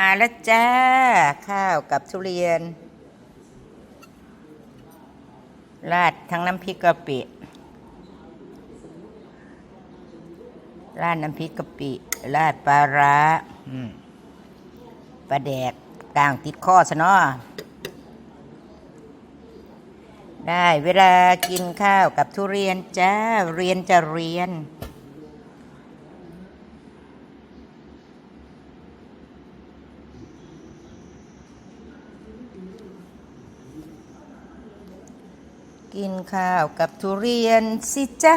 มาแล้วจ้า ข้าวกับทุเรียน ราดทั้งน้ำพริกกะปิราดน้ำพริกกะปิราดปลาร้าปลาแดกกลางติดข้อซะเนาะได้เวลากินข้าวกับทุเรียนจ้า เรียนจะเรียน กินข้าวกับทุเรียนสิจ๊ะ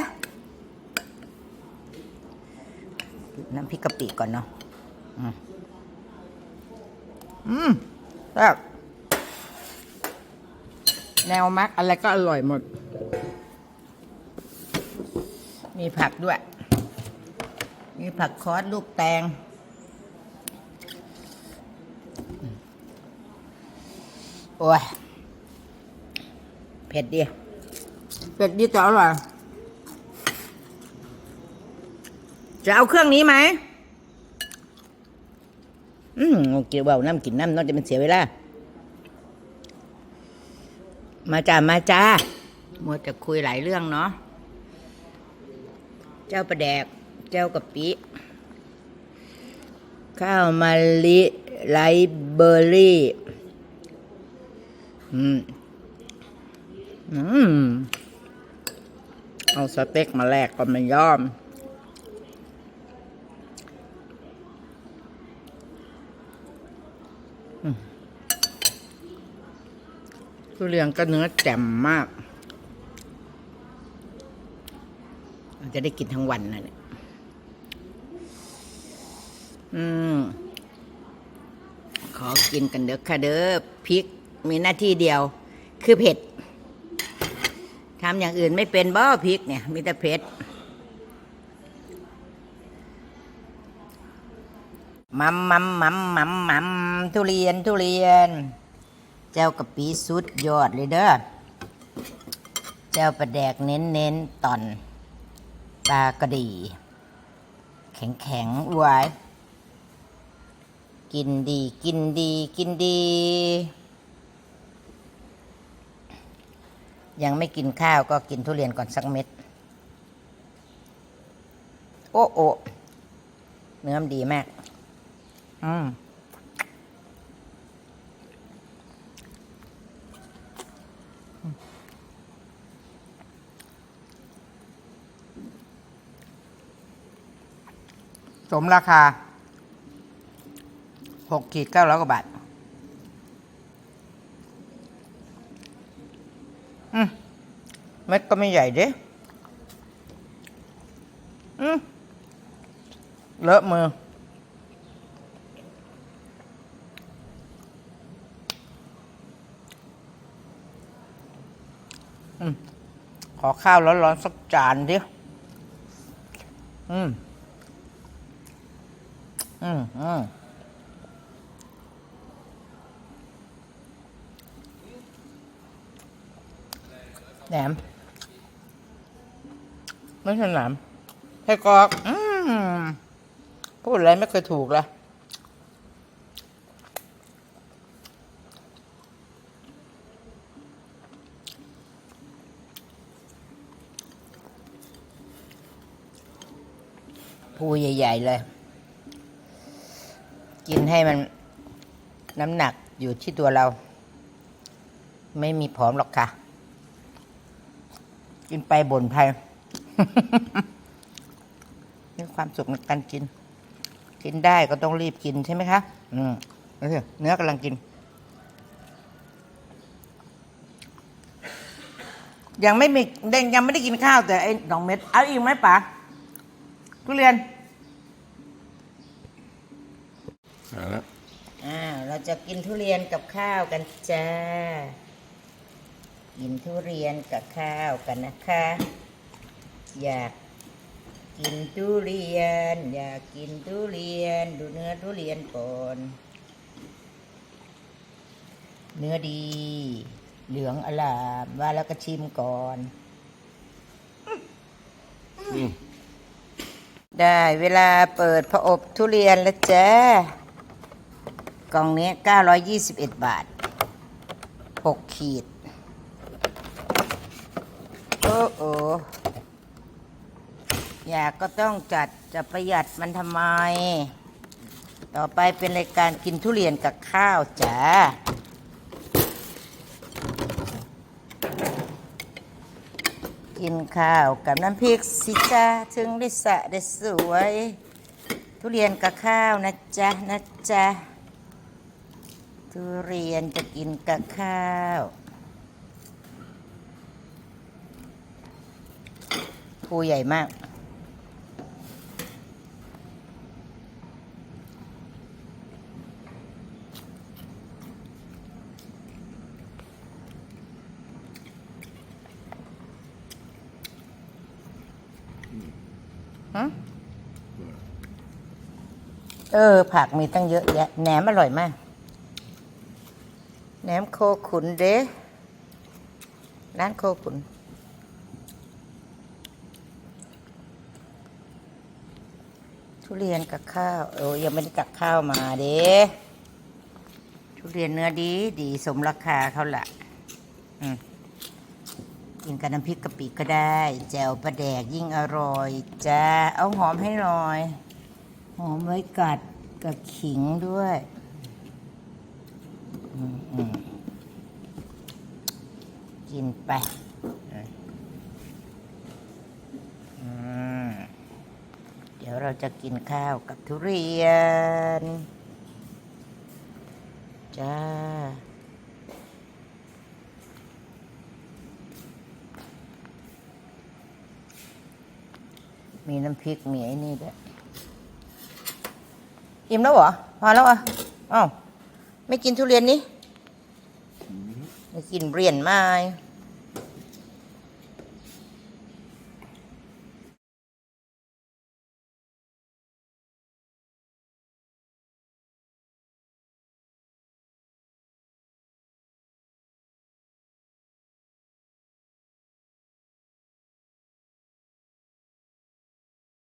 น้ำพริกกะปิก่อนเนาะ อืมอืมแซ่บแนวมักอะไรก็อร่อยหมด มีผักด้วย มีผักคอสลูกแตง โอ้ย เผ็ดดี เผ็ดดีแต่อร่อยจะเอาเครื่องนี้ไหม อืมเกี่ยวเบาน้ำกินน้ำนอกจะเป็นเสียเวลา มาจ้า มาจ้ามัวจะคุยหลายเรื่องเนาะ เจ้าประแดก เจ้ากะปิ ข้าวมะลิไรเบอร์รี่ อืม อืม เอาสเต็กมาแลกก็ไม่ยอม ทุเรียนก็เนื้อแจ่มมาก จะได้กินทั้งวันนะเนี่ย อืม ขอกินกันเด้อค่ะเด้อพริกมีหน้าที่เดียว คือเผ็ด ทำอย่างอื่นไม่เป็นบ่พริกเนี่ย มีแต่เผ็ด มัมมัมมัมมัมมัมทุเรียนทุเรียน เจ้ากะปิสุดยอดเลยเด้อ เจ้าประแดกเน้นเน้นตอนปลากระดีแข็งแข็งๆอวยกินดี กินดี กินดี ยังไม่กินข้าวก็กินทุเรียนก่อนสักเม็ด โอ้โอเนื้อมนดีมาก อืมสมราคาหกขีดเก้าร้อยกว่าบาท อืมเม็ดก็ไม่ใหญ่เด้อืมเลอะมือ อืม ขอข้าวร้อนๆสักจานดิอืม อืม อืม แหนม ไม่ใช่แหนมไส้กรอกอืมพูดอะไรไม่เคยถูกเละพูใหญ่ ๆ เลย กินให้มันน้ำหนักอยู่ที่ตัวเรา ไม่มีผอมหรอกค่ะ กินไปบ่นภัยมีความสุขในการกิน กินได้ก็ต้องรีบกินใช่ไหมคะ อืมนี่สิเนื้อกำลังกิน ยังไม่มีเด้งยังไม่ได้กินข้าวแต่ไอ้ดองเม็ด เอาอีกไหมป๋าทุเรียนเอาละอ่าเราจะกินทุเรียนกับข้าวกันจ้า กินทุเรียนกับข้าวกันนะคะ อยากกินทุเรียน อยากกินทุเรียน ดูเนื้อทุเรียนก่อน เนื้อดี เหลืองอลามว่าแล้วก็ชิมก่อนอืมได้เวลาเปิดพระอบทุเรียนแล้วจ้ากล่องนี้ 921 บาท 6 ขีด โอออยากก็ต้องจัดจะประหยัดมันทำไม ต่อไปเป็นรายการกินทุเรียนกับข้าวจ้ากินข้าวกับน้ำพริกสิจ้าถึงได้สะได้สวย ทุเรียนกับข้าวนะจ๊ะนะจ๊ะทุเรียนจะกินกับข้าว ภูใหญ่มากฮะเออ ผักมีตั้งเยอะแยะแหนมอร่อยมากแหนมโคขุนเด้ร้านโคขุน ทุเรียนกับข้าวเออยังไม่ได้ตักข้าวมาเด้ทุเรียนเนื้อดีดีสมราคาเขาละอืมกินกับน้ำพริกกะปิก็ได้ แจ่วปลาแดกยิ่งอร่อยจ้าเอาหอมให้หน่อย หอมไว้กัดกับขิงด้วยอืมอืมกินไปอืม เดี๋ยวเราจะกินข้าวกับทุเรียน จ้า มีน้ำพริกมีไอ้นี่ด้วยอิ่มแล้วเหรอ พอแล้วเหรอะอ้าวไม่กินทุเรียนนี่ไม่กินเรียนไม้